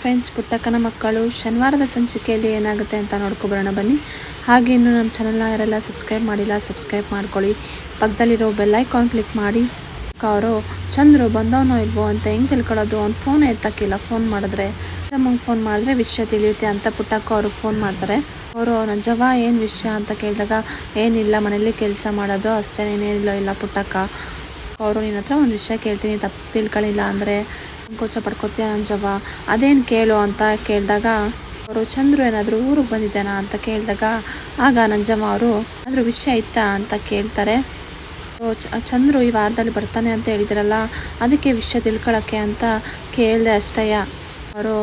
Friends, ಪುಟ್ಟಕ್ಕನ ಮಕ್ಕಳು, ಶನಿವಾರದ ಸಂಚಿಕೆಯಲ್ಲಿ ಏನಾಗುತ್ತೆ ಅಂತ ನೋಡ್ಕೊಬರೋಣ ಬನ್ನಿ. ಹಾಗೆ ಇನ್ನು ನಮ್ಮ ಚಾನಲ್ನ ಯಾರೆಲ್ಲ ಸಬ್ಸ್ಕ್ರೈಬ್ ಮಾಡಿಲ್ಲ ಸಬ್ಸ್ಕ್ರೈಬ್ ಮಾಡ್ಕೊಳ್ಳಿ. ಪಕ್ಕದಲ್ಲಿರೋ ಬೆಲ್ಲೈಕಾನ್ ಕ್ಲಿಕ್ ಮಾಡಿ. ಅವರು ಚಂದ್ರು, ಬಂದವನೋ ಇಲ್ವೋ ಅಂತ ಹೆಂಗೆ ತಿಳ್ಕೊಳ್ಳೋದು? ಅವ್ನು ಫೋನ್ ಎತ್ತಕ್ಕಿಲ್ಲ. ಫೋನ್ ಮಾಡಿದ್ರೆ ನಮಗೆ ಫೋನ್ ಮಾಡಿದ್ರೆ ವಿಷಯ ತಿಳಿಯುತ್ತೆ ಅಂತ ಪುಟ್ಟಕ್ಕ ಅವ್ರಿಗೆ ಫೋನ್ ಮಾಡ್ತಾರೆ. ಅವರು ನಜವ? ಏನು ವಿಷಯ? ಅಂತ ಕೇಳಿದಾಗ, ಏನಿಲ್ಲ ಮನೇಲಿ ಕೆಲಸ ಮಾಡೋದು. ಅಷ್ಟೇ ಏನೇನಿಲ್ಲ ಇಲ್ಲ ಪುಟ್ಟಕ್ಕ. ಅವರು ನಿನ್ನ ಹತ್ರ ಒಂದು ವಿಷಯ ಕೇಳ್ತೀನಿ, ತಪ್ಪು ತಿಳ್ಕೊಳ್ಳಿಲ್ಲ ಅಂದರೆ ಸಂಕೋಚ ಪಡ್ಕೋತೀಯ ನಂಜವ್ವ ಅದೇನು ಕೇಳು ಅಂತ ಕೇಳಿದಾಗ, ಅವರು ಚಂದ್ರು ಏನಾದರೂ ಊರಿಗೆ ಬಂದಿದ್ದಾನಾ? ಅಂತ ಕೇಳಿದಾಗ, ಆಗ ನಂಜಮ್ಮ ಅವರು ಏನಾದರೂ ವಿಷಯ ಇತ್ತಾ? ಅಂತ ಕೇಳ್ತಾರೆ. ಚಂದ್ರು ಈ ವಾರದಲ್ಲಿ ಬರ್ತಾನೆ ಅಂತ ಹೇಳಿದ್ರಲ್ಲ, ಅದಕ್ಕೆ ವಿಷಯ ತಿಳ್ಕೊಳಕ್ಕೆ ಅಂತ ಕೇಳಿದೆ ಅಷ್ಟಯ್ಯ ಅವರು,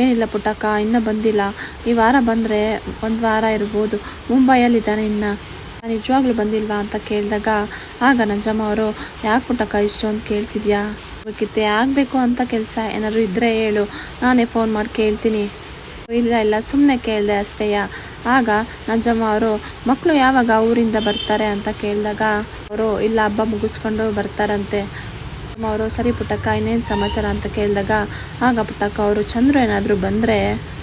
ಏನಿಲ್ಲ ಪುಟ್ಟಕ್ಕ, ಇನ್ನೂ ಬಂದಿಲ್ಲ. ಈ ವಾರ ಬಂದರೆ ಒಂದು ವಾರ ಇರ್ಬೋದು. ಮುಂಬೈಯಲ್ಲಿದ್ದಾನೆ ಇನ್ನು. ನಿಜವಾಗ್ಲೂ ಬಂದಿಲ್ವಾ? ಅಂತ ಕೇಳಿದಾಗ, ಆಗ ನಂಜಮ್ಮ ಅವರು, ಯಾಕೆ ಪುಟ್ಟಕ್ಕ ಇಷ್ಟೊಂದು ಕೇಳ್ತಿದ್ಯಾ? ಬೇಕಿತ್ತೆ ಆಗಬೇಕು ಅಂತ ಕೆಲಸ ಏನಾದರೂ ಇದ್ದರೆ ಹೇಳು. ನಾನೇ ಫೋನ್ ಮಾಡಿ ಕೇಳ್ತೀನಿ. ಇಲ್ಲ ಇಲ್ಲ ಸುಮ್ಮನೆ ಕೇಳಿದೆ ಅಷ್ಟೇಯ? ಆಗ ನಂಜಮ್ಮ ಅವರು ಮಕ್ಕಳು ಯಾವಾಗ ಊರಿಂದ ಬರ್ತಾರೆ? ಅಂತ ಕೇಳಿದಾಗ ಅವರು, ಇಲ್ಲ, ಹಬ್ಬ ಮುಗಿಸ್ಕೊಂಡು ಬರ್ತಾರಂತೆ. ಅವರು, ಸರಿ ಪುಟ್ಟಕ್ಕ, ಇನ್ನೇನು ಸಮಾಚಾರ? ಅಂತ ಕೇಳಿದಾಗ, ಆಗ ಪುಟ್ಟಕ್ಕ ಅವರು, ಚಂದ್ರು ಏನಾದರೂ ಬಂದರೆ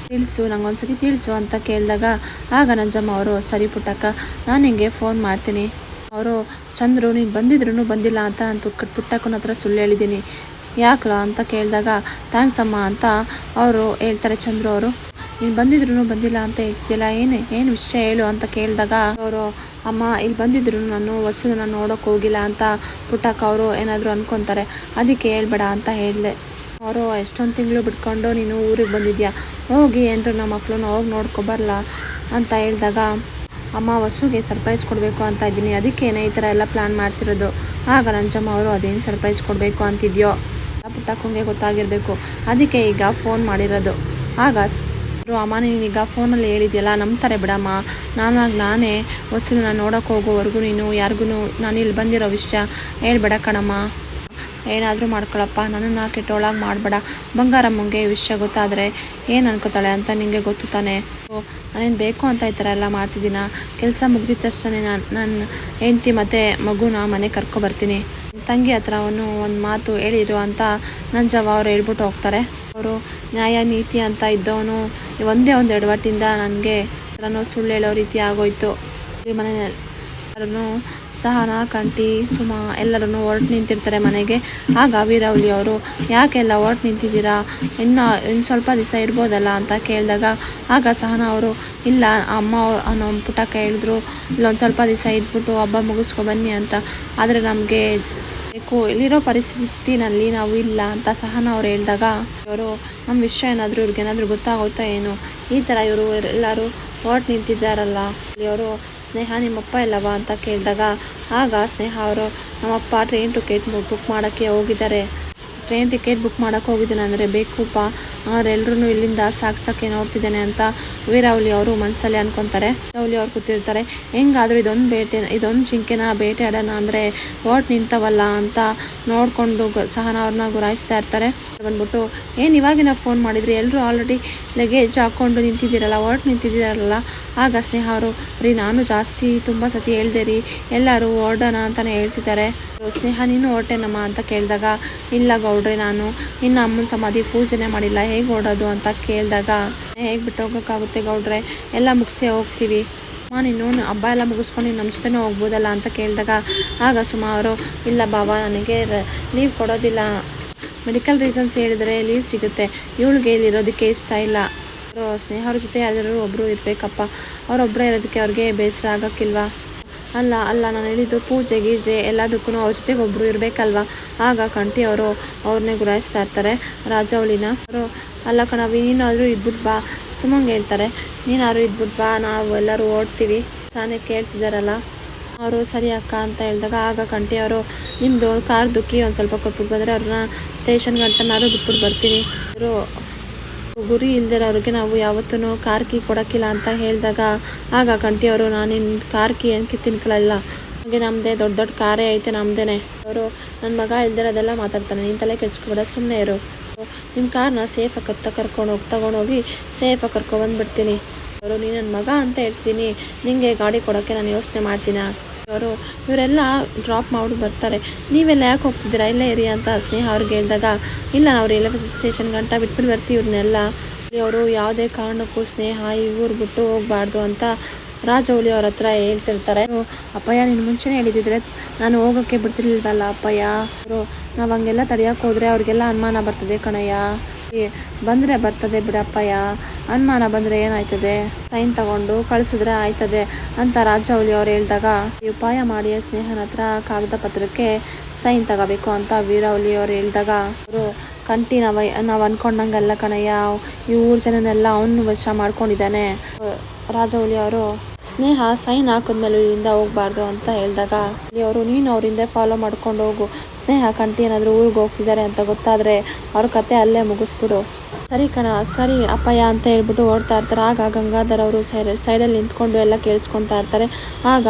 ತಿಳಿಸು, ನಂಗೊಂದ್ಸತಿ ತಿಳಿಸು ಅಂತ ಕೇಳಿದಾಗ, ಆಗ ನಂಜಮ್ಮ ಅವರು, ಸರಿ ಪುಟ್ಟಕ್ಕ, ನಾನು ಹಿಂಗೆ ಫೋನ್ ಮಾಡ್ತೀನಿ. ಅವರು, ಚಂದ್ರು, ನೀನು ಬಂದಿದ್ರು ಬಂದಿಲ್ಲ ಅಂತ ಪುಕ್ಕ ಪುಟ್ಟಕ್ಕನ ಹತ್ರ ಸುಳ್ಳು ಹೇಳಿದ್ದೀನಿ. ಯಾಕಲ? ಅಂತ ಕೇಳಿದಾಗ, ಥ್ಯಾಂಕ್ಸ್ ಅಮ್ಮ ಅಂತ ಅವರು ಹೇಳ್ತಾರೆ ಚಂದ್ರು ಅವರು. ನೀನು ಬಂದಿದ್ರು ಬಂದಿಲ್ಲ ಅಂತ ಹೇಳ್ತಿಲ್ಲ ಏನು ಏನು ವಿಷಯ ಹೇಳು? ಅಂತ ಕೇಳಿದಾಗ ಅವರು, ಅಮ್ಮ, ಇಲ್ಲಿ ಬಂದಿದ್ರು ನಾನು ವಸ್ತುನ ನೋಡೋಕೆ ಹೋಗಿಲ್ಲ ಅಂತ ಪುಟ್ಟಕ್ಕ ಅವರು ಏನಾದರೂ ಅನ್ಕೊತಾರೆ. ಅದಕ್ಕೆ ಹೇಳ್ಬೇಡ ಅಂತ ಹೇಳಿದೆ. ಅವರು, ಎಷ್ಟೊಂದು ತಿಂಗಳು ಬಿಟ್ಕೊಂಡು ನೀನು ಊರಿಗೆ ಬಂದಿದ್ಯಾ? ಹೋಗಿ ಏನ್ರು ನಮ್ಮ ಮಕ್ಕಳನ್ನ ಹೋಗಿ ನೋಡ್ಕೊಬರಲ್ಲ ಅಂತ ಹೇಳಿದಾಗ ಅಮ್ಮ ವಸುಗೆ ಸರ್ಪ್ರೈಸ್ ಕೊಡಬೇಕು ಅಂತ ಇದ್ದೀನಿ. ಅದಕ್ಕೇನೆ ಈ ಥರ ಎಲ್ಲ ಪ್ಲ್ಯಾನ್ ಮಾಡ್ತಿರೋದು. ಆಗ ರಂಜಮ್ಮ ಅವರು ಅದೇನು ಸರ್ಪ್ರೈಸ್ ಕೊಡಬೇಕು ಅಂತಿದ್ಯೋ? ಪುಟ್ಟಕ್ಕಂಗೆ ಗೊತ್ತಾಗಿರಬೇಕು. ಅದಕ್ಕೆ ಈಗ ಫೋನ್ ಮಾಡಿರೋದು. ಆಗ ಅಮ್ಮ ನೀನೀಗ ಫೋನಲ್ಲಿ ಹೇಳಿದ್ಯಲ್ಲ, ನಂಬ್ತಾರೆ ಬಿಡಮ್ಮ. ನಾನಾಗ ನಾನೇ ವಸ್ತುನ ನೋಡೋಕೆ ಹೋಗೋವರೆಗೂ ನೀನು ಯಾರಿಗೂ ನಾನು ಇಲ್ಲಿ ಬಂದಿರೋ ವಿಷಯ ಹೇಳ್ಬೇಡ ಕಣಮ್ಮ. ಏನಾದರೂ ಮಾಡ್ಕೊಳಪ್ಪ. ನನ್ನನ್ನು ಕೆಟ್ಟೊಳಗೆ ಮಾಡಬೇಡ. ಬಂಗಾರಮ್ಮಂಗೆ ಈ ವಿಷಯ ಗೊತ್ತಾದರೆ ಏನು ಅನ್ಕೋತಾಳೆ ಅಂತ ನಿಮಗೆ ಗೊತ್ತು ತಾನೆ? ನಾನೇನು ಬೇಕು ಅಂತ ಈ ಥರ ಎಲ್ಲ ಮಾಡ್ತಿದ್ದೀನ? ಕೆಲಸ ಮುಗ್ದಿದ ತಕ್ಷಣ ನಾನು ನನ್ನ ಹೆಂಡ್ತಿ ಮತ್ತು ಮಗುನ ಮನೆ ಕರ್ಕೊಬರ್ತೀನಿ ತಂಗಿ ಹತ್ರ ಅವನು ಒಂದು ಮಾತು ಹೇಳಿರು ಅಂತ ನಂಜವ್ವ ಅವ್ರು ಹೇಳ್ಬಿಟ್ಟು ಹೋಗ್ತಾರೆ. ಅವರು ನ್ಯಾಯ, ನೀತಿ ಅಂತ ಇದ್ದವನು ಒಂದೇ ಒಂದು ಎಡವಟ್ಟಿಂದ ನನಗೆ ಸುಳ್ಳು ಹೇಳೋ ರೀತಿ ಆಗೋಯ್ತು. ಮನೆಯಲ್ಲಿ ಎಲ್ಲರೂ ಸಹನಾ ಕಂಟಿ ಸುಮಾ ಎಲ್ಲರೂ ಹೊರಟು ನಿಂತಿರ್ತಾರೆ ಮನೆಗೆ. ಆಗ ವೀರವಲಿ ಅವರು ಯಾಕೆಲ್ಲ ಹೊರಟು ನಿಂತಿದ್ದೀರಾ? ಇನ್ನು ಇನ್ನು ಸ್ವಲ್ಪ ದಿವಸ ಇರ್ಬೋದಲ್ಲ? ಅಂತ ಕೇಳಿದಾಗ, ಆಗ ಸಹನಾ ಅವರು, ಇಲ್ಲ, ಅಮ್ಮ ಅವ್ರು ನಮ್ಮ ಪುಟಕ್ಕೆ ಹೇಳಿದ್ರು. ಇಲ್ಲೊಂದು ಸ್ವಲ್ಪ ದಿವಸ ಇದ್ಬಿಟ್ಟು ಹಬ್ಬ ಮುಗಿಸ್ಕೊ ಬನ್ನಿ ಅಂತ. ಆದರೆ ನಮಗೆ ಬೇಕು ಇಲ್ಲಿರೋ ಪರಿಸ್ಥಿತಿನಲ್ಲಿ ನಾವು ಇಲ್ಲ ಅಂತ ಸಹ ನಾವು ಹೇಳಿದಾಗ ಇವರು ನಮ್ಮ ವಿಷಯ ಏನಾದರೂ ಇವ್ರಿಗೇನಾದರೂ ಗೊತ್ತಾಗುತ್ತಾ ಏನು? ಈ ಥರ ಇವರು ಎಲ್ಲರೂ ಹೊರಟು ನಿಂತಿದ್ದಾರಲ್ಲ. ಅವರು ಸ್ನೇಹ ನಿಮ್ಮಪ್ಪ ಇಲ್ಲವಾ? ಅಂತ ಕೇಳಿದಾಗ, ಆಗ ಸ್ನೇಹ ಅವರು, ನಮ್ಮಪ್ಪ ಟ್ರೈನ್ ಟಿಕೆಟ್ ಬುಕ್ ಮಾಡೋಕ್ಕೆ ಹೋಗಿದ್ದಾರೆ. ಟ್ರೈನ್ ಟಿಕೆಟ್ ಬುಕ್ ಮಾಡೋಕ್ಕೆ ಹೋಗಿದ್ದಾನೆ ಅಂದರೆ ಬೇಕೂಪ ಅವರೆಲ್ಲರೂ ಇಲ್ಲಿಂದ ಸಾಕ್ಸಕ್ಕೆ ನೋಡ್ತಿದ್ದಾನೆ ಅಂತ ವೀರಾವಲಿ ಅವರು ಮನಸ್ಸಲ್ಲಿ ಅನ್ಕೊತಾರೆ. ವೀರಾವಲಿ ಅವ್ರು ಕೂತಿರ್ತಾರೆ. ಹೆಂಗಾದ್ರೂ ಇದೊಂದು ಬೇಟೆ, ಇದೊಂದು ಜಿಂಕೆನ ಬೇಟೆ ಆಡೋಣ ಅಂದರೆ ಓಟ್ ನಿಂತವಲ್ಲ ಅಂತ ನೋಡಿಕೊಂಡು ಸಹನ ಅವ್ರನ್ನ ಗುರಾಯಿಸ್ತಾ ಇರ್ತಾರೆ. ಬಂದ್ಬಿಟ್ಟು ಏನು ಇವಾಗಿನ ಫೋನ್ ಮಾಡಿದ್ರಿ. ಎಲ್ಲರೂ ಆಲ್ರೆಡಿ ಲಗೇಜ್ ಹಾಕ್ಕೊಂಡು ನಿಂತಿದ್ದೀರಲ್ಲ, ಓಟ್ ನಿಂತಿದ್ದೀರಲ್ಲ? ಆಗ ಸ್ನೇಹ ಅವರು, ರೀ, ನಾನು ಜಾಸ್ತಿ ತುಂಬ ಸತಿ ಹೇಳ್ದೆ ರೀ. ಎಲ್ಲರೂ ಓಡೋಣ ಅಂತಲೇ ಹೇಳ್ತಿದ್ದಾರೆ. ಸ್ನೇಹ, ನೀನು ಹೊರಟೇನಮ್ಮ ಅಂತ ಕೇಳಿದಾಗ, ಇಲ್ಲ ಗೌಡ್ರೆ ನಾನು. ಇನ್ನು ಅಮ್ಮನ ಸಮಾಧಿ ಪೂಜೆನೇ ಮಾಡಿಲ್ಲ. ಹೇಗೆ ಓಡೋದು ಅಂತ ಕೇಳಿದಾಗ, ಹೇಗೆ ಬಿಟ್ಟು ಹೋಗೋಕ್ಕಾಗುತ್ತೆ ಗೌಡ್ರೆ? ಎಲ್ಲ ಮುಗಿಸಿ ಹೋಗ್ತೀವಿ. ಅಮ್ಮ, ನೀನು ಹಬ್ಬ ಎಲ್ಲ ಮುಗಿಸ್ಕೊಂಡು ನಮ್ಮ ಜೊತೆನೇ ಹೋಗ್ಬೋದಲ್ಲ ಅಂತ ಕೇಳಿದಾಗ, ಆಗ ಅವರು, ಇಲ್ಲ ಬಾಬಾ, ನನಗೆ ಲೀವ್ ಕೊಡೋದಿಲ್ಲ. ಮೆಡಿಕಲ್ ರೀಸನ್ಸ್ ಹೇಳಿದ್ರೆ ಲೀವ್ ಸಿಗುತ್ತೆ. ಇವಳಿಗೆ ಇಲ್ಲಿರೋದಕ್ಕೆ ಇಷ್ಟ ಇಲ್ಲ. ಅವ್ರ ಜೊತೆ ಯಾರಾದರೂ ಒಬ್ಬರು ಇರಬೇಕಪ್ಪ. ಅವರೊಬ್ಬರೇ ಇರೋದಕ್ಕೆ ಅವ್ರಿಗೆ ಬೇಸರ ಆಗೋಕ್ಕಿಲ್ವಾ? ಅಲ್ಲ ಅಲ್ಲ, ನಾನು ಹೇಳಿದ್ದು ಪೂಜೆ, ಗೀಜೆ ಎಲ್ಲದಕ್ಕೂ ಅವ್ರ ಜೊತೆಗೆ ಒಬ್ಬರು ಇರಬೇಕಲ್ವಾ? ಆಗ ಕಂಟಿ ಅವರು ಅವ್ರನ್ನೇ ಗುರಾಯಿಸ್ತಾ ಇರ್ತಾರೆ ರಾಜೌಳಿನ ಅವರು, ಅಲ್ಲ ಕಣವಿ ನೀನಾದರೂ ಇದ್ಬಿಟ್ಟು ಬಾ. ಸುಮ್ಮನೆ ಹೇಳ್ತಾರೆ, ನೀನಾದ್ರು ಇದ್ಬಿಟ್ಟು ಬಾ, ನಾವು ಎಲ್ಲರೂ ಓಡ್ತೀವಿ. ಚೆನ್ನಾಗಿ ಕೇಳ್ತಿದ್ದಾರಲ್ಲ ಅವರು, ಸರಿ ಅಕ್ಕ ಅಂತ ಹೇಳಿದಾಗ ಆಗ ಕಂಟಿ ಅವರು ನಿಮ್ಮದು ಕಾರ್ ದುಃಖಿ ಒಂದು ಸ್ವಲ್ಪ ಕೊಟ್ಬಿಟ್ಟು ಬಂದರೆ ಅವ್ರನ್ನ ಸ್ಟೇಷನ್ ಗಂಟನಾದ್ರು ಬಿಟ್ಬಿಟ್ಟು ಬರ್ತೀನಿ. ಅವರು ಗುರಿ ಇಲ್ದಿರೋರಿಗೆ ನಾವು ಯಾವತ್ತೂ ಕಾರ್ ಕೀ ಕೊಡೋಕ್ಕಿಲ್ಲ ಅಂತ ಹೇಳಿದಾಗ, ಆಗ ಕಂಟಿಯವರು ನಾನಿನ್ ಕಾರ್ ಕೀ ಏನಕ್ಕೆ ತಿನ್ಕೊಳ್ಳಲ್ಲ. ಹಾಗೆ ನಮ್ಮದೇ ದೊಡ್ಡ ದೊಡ್ಡ ಕಾರೇ ಐತೆ ನಮ್ಮದೇನೆ ಅವರು ನನ್ನ ಮಗ ಇಲ್ದಿರೋದೆಲ್ಲ ಮಾತಾಡ್ತಾನೆ, ನೀನು ತಲೆ ಕೆಚ್ಕೊಬೇಡ ಸುಮ್ಮನೆ ಇರು. ನಿಮ್ಮ ಕಾರ್ನ ಸೇಫಾಗಿ ಕತ್ತ ಕರ್ಕೊಂಡು ಹೋಗಿ, ತಗೊಂಡೋಗಿ ಸೇಫಾಗಿ ಕರ್ಕೊಬಂದ್ಬಿಡ್ತೀನಿ ಅವರು ನೀನು ನನ್ನ ಮಗ ಅಂತ ಹೇಳ್ತೀನಿ ನಿಮಗೆ ಗಾಡಿ ಕೊಡೋಕ್ಕೆ ನಾನು ಯೋಚನೆ ಮಾಡ್ತೀನ? ಅವರು, ಇವರೆಲ್ಲ ಡ್ರಾಪ್ ಮಾಡಿ, ಬರ್ತಾರೆ. ನೀವೆಲ್ಲ ಯಾಕೆ ಹೋಗ್ತಿದ್ದೀರಾ? ಇಲ್ಲೇ ಇರಿ ಅಂತ ಸ್ನೇಹ ಅವ್ರಿಗೆ ಹೇಳಿದಾಗ, ಇಲ್ಲ, ನಾವು ರೈಲ್ವೆ ಸ್ಟೇಷನ್ ಗಂಟ ಬಿಟ್ಬಿಟ್ಟು ಬರ್ತೀವಿ ಇವ್ರನ್ನೆಲ್ಲ. ಅವರು ಯಾವುದೇ ಕಾರಣಕ್ಕೂ ಸ್ನೇಹ, ಈ ಊರು ಬಿಟ್ಟು ಹೋಗಬಾರ್ದು ಅಂತ ರಾಜೌಳಿ ಅವ್ರ ಹತ್ರ ಹೇಳ್ತಿರ್ತಾರೆ. ಅಪ್ಪಯ್ಯ, ನೀನು ಮುಂಚೆನೇ ಹೇಳಿದಿದ್ರೆ ನಾನು ಹೋಗೋಕ್ಕೆ ಬಿಡ್ತಿರ್ಲಿಲ್ವಲ್ಲ ಅಪ್ಪಯ್ಯ? ಅವರು, ನಾವು ಹಂಗೆಲ್ಲ ತಡಿಯೋಕೆ ಹೋದರೆ ಅವ್ರಿಗೆಲ್ಲ ಅನುಮಾನ ಬರ್ತದೆ ಕಣಯ್ಯ. ಬಂದ್ರೆ ಬರ್ತದೆ ಬಿಡಪ್ಪಯ್ಯ ಅನುಮಾನ ಬಂದ್ರೆ ಏನಾಯ್ತದೆ? ಸೈನ್ ತಗೊಂಡು ಕಳಿಸಿದ್ರೆ ಆಯ್ತದೆ ಅಂತ ರಾಜವಳಿ ಅವ್ರು ಹೇಳಿದಾಗ, ಈ ಉಪಾಯ ಮಾಡಿ ಸ್ನೇಹನ ಹತ್ರ ಕಾಗದ ಪತ್ರಕ್ಕೆ ಸೈನ್ ತಗೋಬೇಕು ಅಂತ ವೀರವಲಿ ಅವ್ರು ಹೇಳಿದಾಗ ಅವರು ಕಂಟಿ ನಾವು ನಾವು ಅನ್ಕೊಂಡಂಗಲ್ಲ ಕಣಯ್ಯ, ಈ ಊರ್ ಜನನೆಲ್ಲ ಅವನು ವಶ ಮಾಡ್ಕೊಂಡಿದ್ದಾನೆ. ರಾಜವಳಿ ಅವರು ಸ್ನೇಹ ಸೈನ್ ಹಾಕಿದ್ಮೇಲೆ ಇಲ್ಲಿಂದ ಹೋಗ್ಬಾರ್ದು ಅಂತ ಹೇಳಿದಾಗ ಅವರು ನೀನು ಅವರಿಂದ ಫಾಲೋ ಮಾಡ್ಕೊಂಡು ಹೋಗು. ಸ್ನೇಹ, ಕಂಟಿ ಏನಾದರೂ ಊರಿಗೆ ಹೋಗ್ತಿದ್ದಾರೆ ಅಂತ ಗೊತ್ತಾದರೆ ಅವ್ರ ಕತೆ ಅಲ್ಲೇ ಮುಗಿಸ್ಬಿಡು. ಸರಿ ಕಣ, ಸರಿ ಅಪ್ಪಯ್ಯ ಅಂತ ಹೇಳ್ಬಿಟ್ಟು ಓಡ್ತಾ ಇರ್ತಾರೆ. ಆಗ ಗಂಗಾಧರ್ ಅವರು ಸೈಡ್, ಸೈಡಲ್ಲಿ ನಿಂತ್ಕೊಂಡು ಎಲ್ಲ ಕೇಳಿಸ್ಕೊತಾ ಇರ್ತಾರೆ. ಆಗ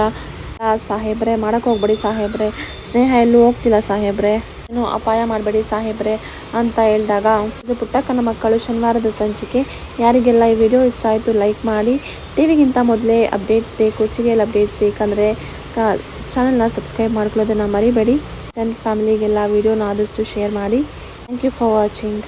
ಸಾಹೇಬ್ರೆ ಮಾಡೋಕ್ಕೋಗ್ಬೇಡಿ ಸಾಹೇಬ್ರೆ. ಸ್ನೇಹ ಎಲ್ಲೂ ಹೋಗ್ತಿಲ್ಲ ಸಾಹೇಬ್ರೆ. ಏನು ಅಪಾಯ ಮಾಡಬೇಡಿ ಸಾಹೇಬ್ರೆ ಅಂತ ಹೇಳಿದಾಗ ಇದು ಪುಟ್ಟಕ್ಕನ ಮಕ್ಕಳು ಶನಿವಾರದ ಸಂಚಿಕೆ. ಯಾರಿಗೆಲ್ಲ ಈ ವಿಡಿಯೋ ಇಷ್ಟ ಆಯಿತು ಲೈಕ್ ಮಾಡಿ. ಟಿವಿಗಿಂತ ಮೊದಲೇ ಅಪ್ಡೇಟ್ಸ್ ಬೇಕು ಸೀರಿಯಲ್ ಅಪ್ಡೇಟ್ಸ್ ಬೇಕಂದರೆ ಚಾನಲ್ನ ಸಬ್ಸ್ಕ್ರೈಬ್ ಮಾಡ್ಕೊಳ್ಳೋದನ್ನು ಮರಿಬೇಡಿ. ಚೆನ್ ಫ್ಯಾಮಿಲಿಗೆಲ್ಲ ವಿಡಿಯೋನ ಆದಷ್ಟು ಶೇರ್ ಮಾಡಿ. Thank you for watching